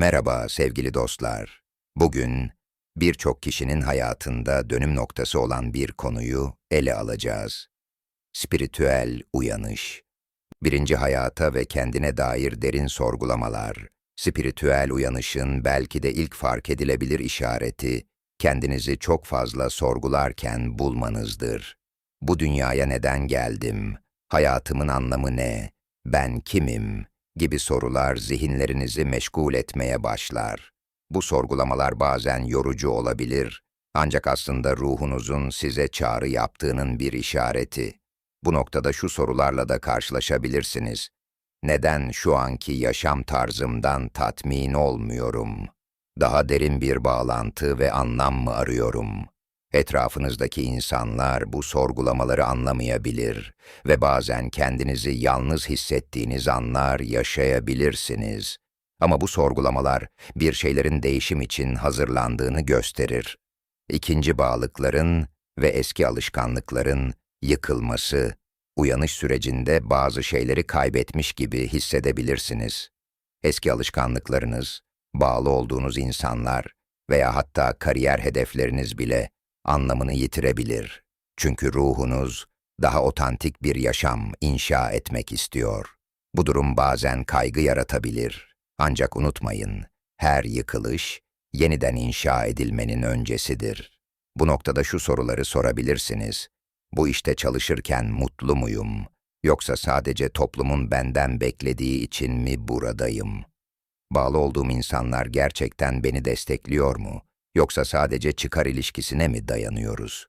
Merhaba sevgili dostlar. Bugün birçok kişinin hayatında dönüm noktası olan bir konuyu ele alacağız. Spiritüel uyanış. Birinci hayata ve kendine dair derin sorgulamalar. Spiritüel uyanışın belki de ilk fark edilebilir işareti, kendinizi çok fazla sorgularken bulmanızdır. Bu dünyaya neden geldim? Hayatımın anlamı ne? Ben kimim? Gibi sorular zihinlerinizi meşgul etmeye başlar. Bu sorgulamalar bazen yorucu olabilir, ancak aslında ruhunuzun size çağrı yaptığının bir işareti. Bu noktada şu sorularla da karşılaşabilirsiniz. Neden şu anki yaşam tarzımdan tatmin olmuyorum? Daha derin bir bağlantı ve anlam mı arıyorum? Etrafınızdaki insanlar bu sorgulamaları anlamayabilir ve bazen kendinizi yalnız hissettiğiniz anlar yaşayabilirsiniz. Ama bu sorgulamalar bir şeylerin değişim için hazırlandığını gösterir. İkinci bağlıkların ve eski alışkanlıkların yıkılması, uyanış sürecinde bazı şeyleri kaybetmiş gibi hissedebilirsiniz. Eski alışkanlıklarınız, bağlı olduğunuz insanlar veya hatta kariyer hedefleriniz bile anlamını yitirebilir. Çünkü ruhunuz daha otantik bir yaşam inşa etmek istiyor. Bu durum bazen kaygı yaratabilir. Ancak unutmayın, her yıkılış yeniden inşa edilmenin öncesidir. Bu noktada şu soruları sorabilirsiniz. Bu işte çalışırken mutlu muyum? Yoksa sadece toplumun benden beklediği için mi buradayım? Bağlı olduğum insanlar gerçekten beni destekliyor mu? Yoksa sadece çıkar ilişkisine mi dayanıyoruz?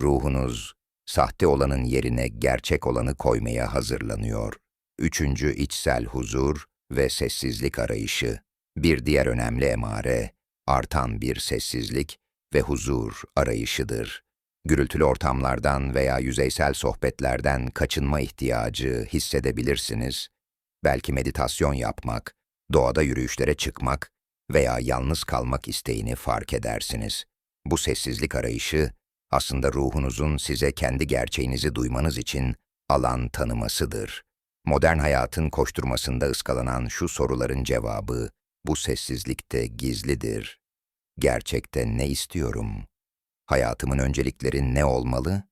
Ruhunuz, sahte olanın yerine gerçek olanı koymaya hazırlanıyor. Üçüncü içsel huzur ve sessizlik arayışı. Bir diğer önemli emare, artan bir sessizlik ve huzur arayışıdır. Gürültülü ortamlardan veya yüzeysel sohbetlerden kaçınma ihtiyacı hissedebilirsiniz. Belki meditasyon yapmak, doğada yürüyüşlere çıkmak veya yalnız kalmak isteğini fark edersiniz. Bu sessizlik arayışı aslında ruhunuzun size kendi gerçeğinizi duymanız için alan tanımasıdır. Modern hayatın koşturmasında ıskalanan şu soruların cevabı bu sessizlikte gizlidir. Gerçekte ne istiyorum? Hayatımın öncelikleri ne olmalı?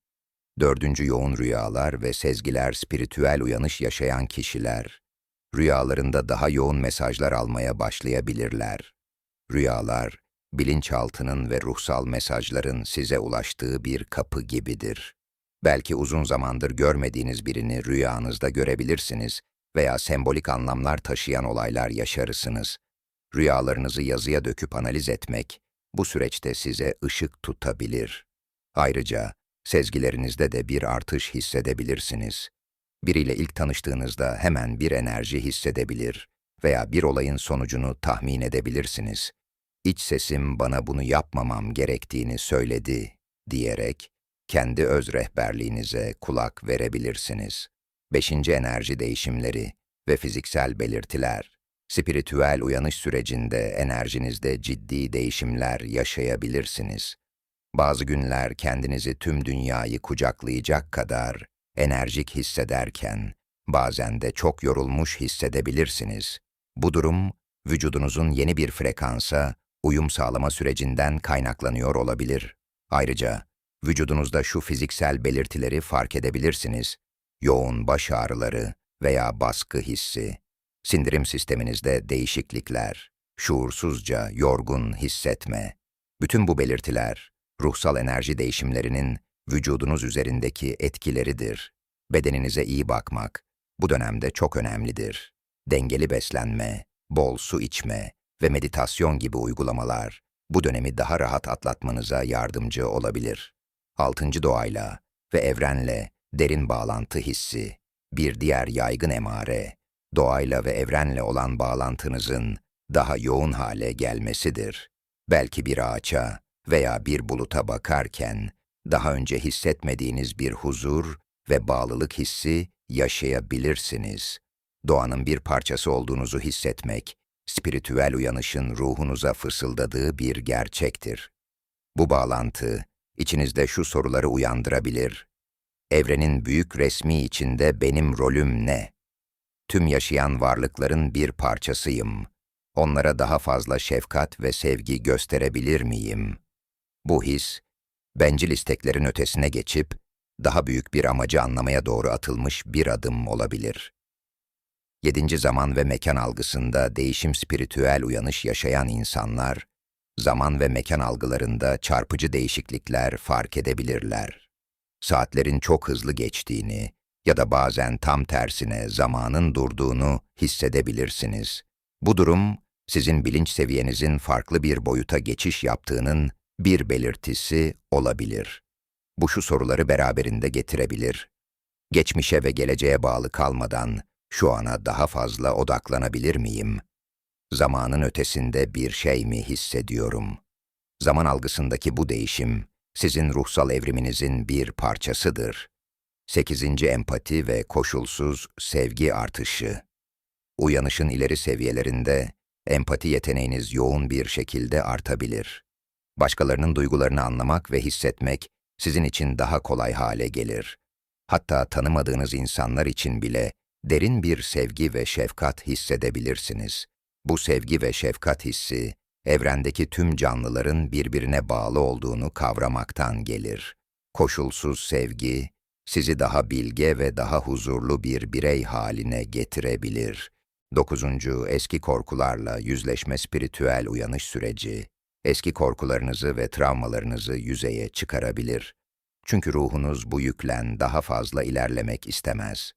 Dördüncü yoğun rüyalar ve sezgiler spiritüel uyanış yaşayan kişiler rüyalarında daha yoğun mesajlar almaya başlayabilirler. Rüyalar, bilinçaltının ve ruhsal mesajların size ulaştığı bir kapı gibidir. Belki uzun zamandır görmediğiniz birini rüyanızda görebilirsiniz veya sembolik anlamlar taşıyan olaylar yaşarısınız. Rüyalarınızı yazıya döküp analiz etmek, bu süreçte size ışık tutabilir. Ayrıca, sezgilerinizde de bir artış hissedebilirsiniz. Biriyle ilk tanıştığınızda hemen bir enerji hissedebilir veya bir olayın sonucunu tahmin edebilirsiniz. İç sesim bana bunu yapmamam gerektiğini söyledi diyerek kendi öz rehberliğinize kulak verebilirsiniz. Beşinci enerji değişimleri ve fiziksel belirtiler. Spiritüel uyanış sürecinde enerjinizde ciddi değişimler yaşayabilirsiniz. Bazı günler kendinizi tüm dünyayı kucaklayacak kadar enerjik hissederken bazen de çok yorulmuş hissedebilirsiniz. Bu durum vücudunuzun yeni bir frekansa uyum sağlama sürecinden kaynaklanıyor olabilir. Ayrıca vücudunuzda şu fiziksel belirtileri fark edebilirsiniz. Yoğun baş ağrıları veya baskı hissi, sindirim sisteminizde değişiklikler, şuursuzca yorgun hissetme. Bütün bu belirtiler ruhsal enerji değişimlerinin vücudunuz üzerindeki etkileridir. Bedeninize iyi bakmak bu dönemde çok önemlidir. Dengeli beslenme, bol su içme ve meditasyon gibi uygulamalar bu dönemi daha rahat atlatmanıza yardımcı olabilir. Altıncı doğayla ve evrenle derin bağlantı hissi, bir diğer yaygın emare, doğayla ve evrenle olan bağlantınızın daha yoğun hale gelmesidir. Belki bir ağaça veya bir buluta bakarken daha önce hissetmediğiniz bir huzur ve bağlılık hissi yaşayabilirsiniz. Doğanın bir parçası olduğunuzu hissetmek, spiritüel uyanışın ruhunuza fısıldadığı bir gerçektir. Bu bağlantı, içinizde şu soruları uyandırabilir. Evrenin büyük resmi içinde benim rolüm ne? Tüm yaşayan varlıkların bir parçasıyım. onlara daha fazla şefkat ve sevgi gösterebilir miyim? Bu his, bencil isteklerin ötesine geçip, daha büyük bir amacı anlamaya doğru atılmış bir adım olabilir. Yedinci zaman ve mekan algısında değişim spiritüel uyanış yaşayan insanlar, zaman ve mekan algılarında çarpıcı değişiklikler fark edebilirler. Saatlerin çok hızlı geçtiğini ya da bazen tam tersine zamanın durduğunu hissedebilirsiniz. Bu durum, sizin bilinç seviyenizin farklı bir boyuta geçiş yaptığının bir belirtisi olabilir. Bu şu soruları beraberinde getirebilir. Geçmişe ve geleceğe bağlı kalmadan şu ana daha fazla odaklanabilir miyim? Zamanın ötesinde bir şey mi hissediyorum? Zaman algısındaki bu değişim, sizin ruhsal evriminizin bir parçasıdır. 8. Empati ve koşulsuz sevgi artışı. Uyanışın ileri seviyelerinde empati yeteneğiniz yoğun bir şekilde artabilir. Başkalarının duygularını anlamak ve hissetmek sizin için daha kolay hale gelir. Hatta tanımadığınız insanlar için bile derin bir sevgi ve şefkat hissedebilirsiniz. Bu sevgi ve şefkat hissi, evrendeki tüm canlıların birbirine bağlı olduğunu kavramaktan gelir. Koşulsuz sevgi, sizi daha bilge ve daha huzurlu bir birey haline getirebilir. 9. Eski korkularla yüzleşme spiritüel uyanış süreci, eski korkularınızı ve travmalarınızı yüzeye çıkarabilir. Çünkü ruhunuz bu yüklen daha fazla ilerlemek istemez.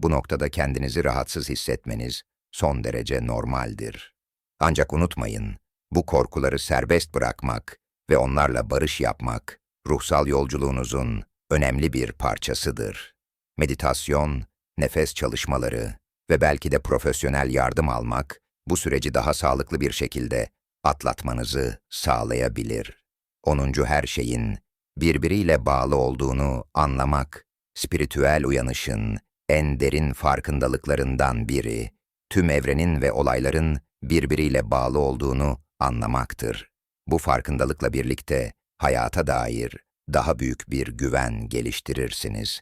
Bu noktada kendinizi rahatsız hissetmeniz son derece normaldir. Ancak unutmayın, bu korkuları serbest bırakmak ve onlarla barış yapmak, ruhsal yolculuğunuzun önemli bir parçasıdır. Meditasyon, nefes çalışmaları ve belki de profesyonel yardım almak, bu süreci daha sağlıklı bir şekilde atlatmanızı sağlayabilir. Onuncu her şeyin birbiriyle bağlı olduğunu anlamak, spiritüel uyanışın en derin farkındalıklarından biri, tüm evrenin ve olayların birbiriyle bağlı olduğunu anlamaktır. Bu farkındalıkla birlikte hayata dair daha büyük bir güven geliştirirsiniz.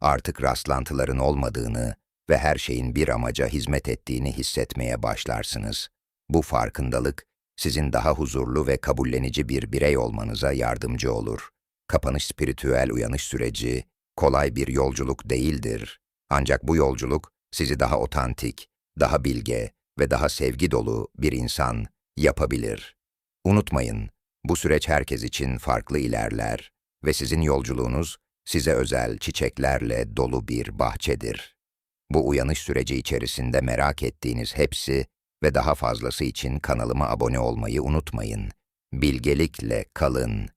Artık rastlantıların olmadığını ve her şeyin bir amaca hizmet ettiğini hissetmeye başlarsınız. Bu farkındalık, sizin daha huzurlu ve kabullenici bir birey olmanıza yardımcı olur. Kapanış spiritüel uyanış süreci, kolay bir yolculuk değildir. Ancak bu yolculuk, sizi daha otantik, daha bilge ve daha sevgi dolu bir insan yapabilir. Unutmayın, bu süreç herkes için farklı ilerler ve sizin yolculuğunuz size özel çiçeklerle dolu bir bahçedir. Bu uyanış süreci içerisinde merak ettiğiniz hepsi ve daha fazlası için kanalıma abone olmayı unutmayın. Bilgelikle kalın.